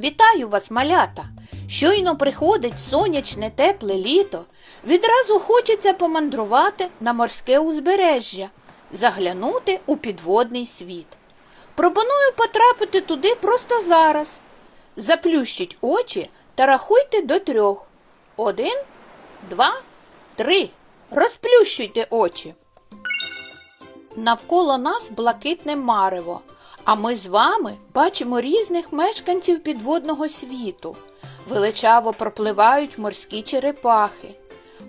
Вітаю вас, малята! Щойно приходить сонячне тепле літо, відразу хочеться помандрувати на морське узбережжя, заглянути у підводний світ. Пропоную потрапити туди просто зараз. Заплющіть очі та рахуйте до трьох. Один, два, три. Розплющуйте очі. Навколо нас блакитне марево, а ми з вами бачимо різних мешканців підводного світу. Величаво пропливають морські черепахи.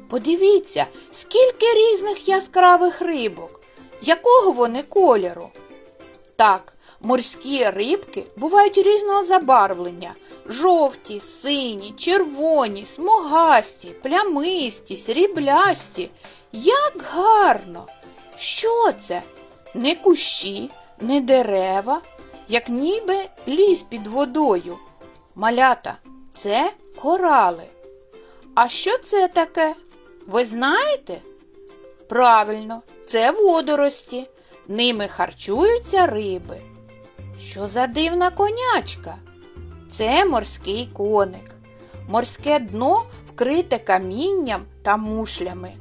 Подивіться, скільки різних яскравих рибок. Якого вони кольору? Так, морські рибки бувають різного забарвлення: жовті, сині, червоні, смугасті, плямисті, сріблясті. Як гарно! Що це? Не кущі, не дерева, як ніби ліс під водою. Малята, це корали. А що це таке? Ви знаєте? Правильно, це водорості. Ними харчуються риби. Що за дивна конячка? Це морський коник. Морське дно вкрите камінням та мушлями.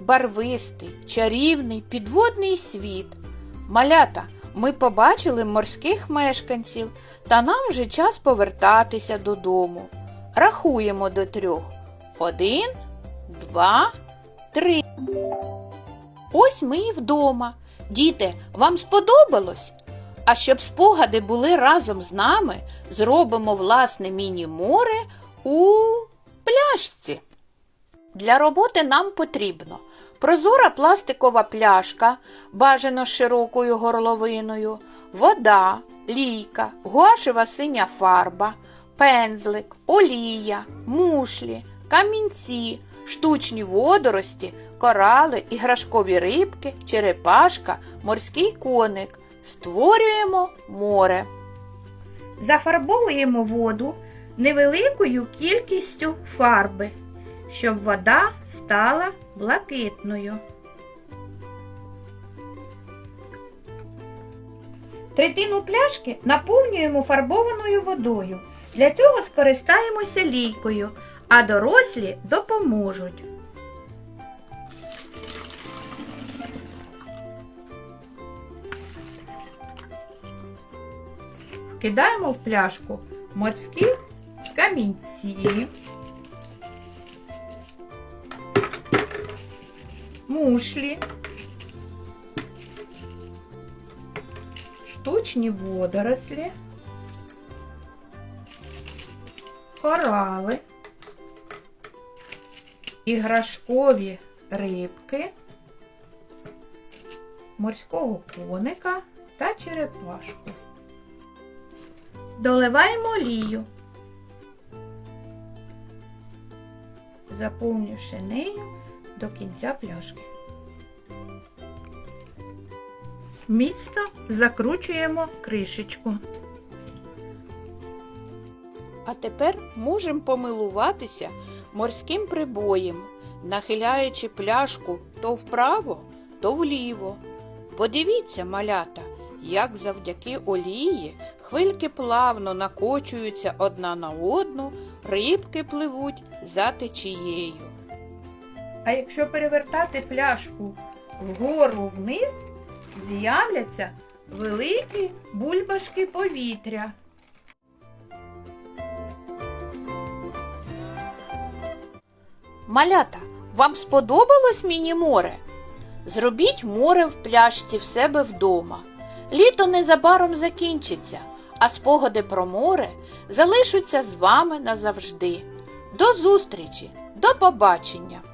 Барвистий, чарівний підводний світ. Малята, ми побачили морських мешканців, та нам вже час повертатися додому. Рахуємо до трьох. Один, два, три. Ось ми і вдома. Діти, вам сподобалось? А щоб спогади були разом з нами, зробимо власне міні-море у пляшці. Для роботи нам потрібно прозора пластикова пляшка, бажано широкою горловиною, вода, лійка, гуашева синя фарба, пензлик, олія, мушлі, камінці, штучні водорості, корали, іграшкові рибки, черепашка, морський коник. Створюємо море. Зафарбовуємо воду невеликою кількістю фарби, щоб вода стала блакитною. Третину пляшки наповнюємо фарбованою водою. Для цього скористаємося лійкою, а дорослі допоможуть. Вкидаємо в пляшку морські камінці, мушлі, штучні водорослі, корали, іграшкові рибки, морського коника та черепашку. Доливаємо олію, заповнивши нею до кінця пляшки. Міцно закручуємо кришечку. А тепер можемо помилуватися морським прибоєм, нахиляючи пляшку то вправо, то вліво. Подивіться, малята, як завдяки олії хвильки плавно накочуються одна на одну, рибки пливуть за течією. А якщо перевертати пляшку вгору вниз, з'являться великі бульбашки повітря. Малята, вам сподобалось міні-море? Зробіть море в пляшці в себе вдома. Літо незабаром закінчиться, а спогади про море залишаться з вами назавжди. До зустрічі, до побачення!